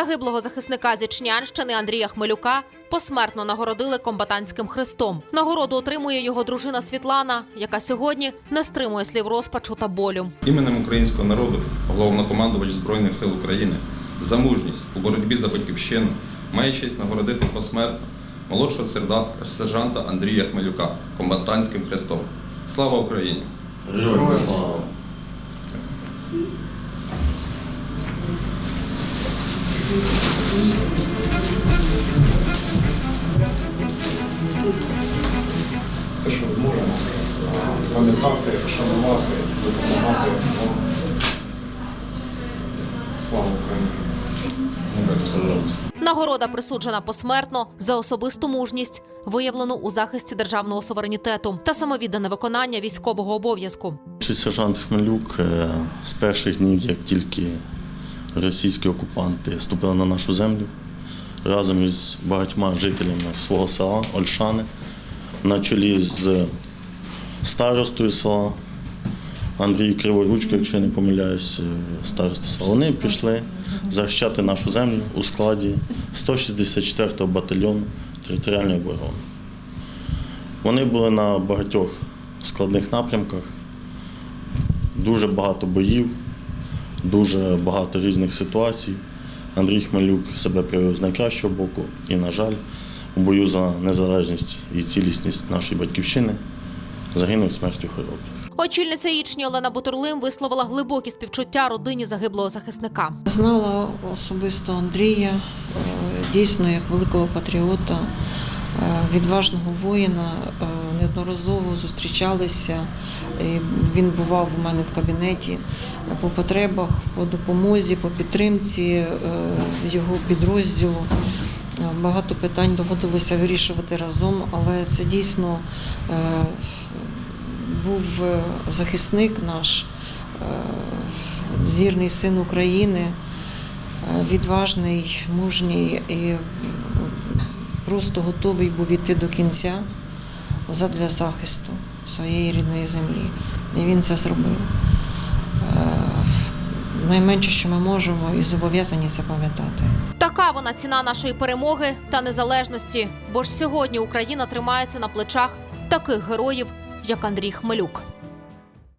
Загиблого захисника Зічнянщини Андрія Хмелюка посмертно нагородили комбатантським хрестом. Нагороду отримує його дружина Світлана, яка сьогодні не стримує слів розпачу та болю. Іменем українського народу головнокомандувач Збройних сил України за мужність у боротьбі за батьківщину має честь нагородити посмертно молодшого серда- сержанта Андрія Хмелюка комбатантським хрестом. Слава Україні! Героям слава! Все, що ми можемо, пам'ятати, шанувати, допомагати. Ну, Слава Україні! Нагорода присуджена посмертно за особисту мужність, виявлену у захисті державного суверенітету та самовіддане виконання військового обов'язку. Чи сержант Хмелюк е, з перших днів, як тільки російські окупанти ступили на нашу землю, разом із багатьма жителями свого села Ольшани, на чолі з старостою села. Андрій Криворучко, якщо я не помиляюсь, е, староста села, вони пішли захищати нашу землю у складі 164-го батальйону територіальної оборони. Вони були на багатьох складних напрямках, дуже багато боїв, дуже багато різних ситуацій. Андрій Хмелюк себе проявив з найкращого боку і, на жаль, у бою за незалежність і цілісність нашої батьківщини загинув смертю хоробрих. Очільниця Ічні Олена Бутурлим висловила глибокі співчуття родині загиблого захисника. Знала особисто Андрія, е, дійсно як великого патріота, е, відважного воїна. Неодноразово зустрічалися. Він бував у мене в кабінеті по потребах, по допомозі, по підтримці е, його підрозділу. Е, Багато питань доводилося вирішувати разом, але це дійсно е, був захисник наш, вірний син України, відважний, мужній і просто готовий був іти до кінця задля захисту своєї рідної землі. І він це зробив. Е, Найменше, що ми можемо, і зобов'язані це пам'ятати. Така вона ціна нашої перемоги та незалежності. Бо ж сьогодні Україна тримається на плечах таких героїв, як Андрій Хмелюк.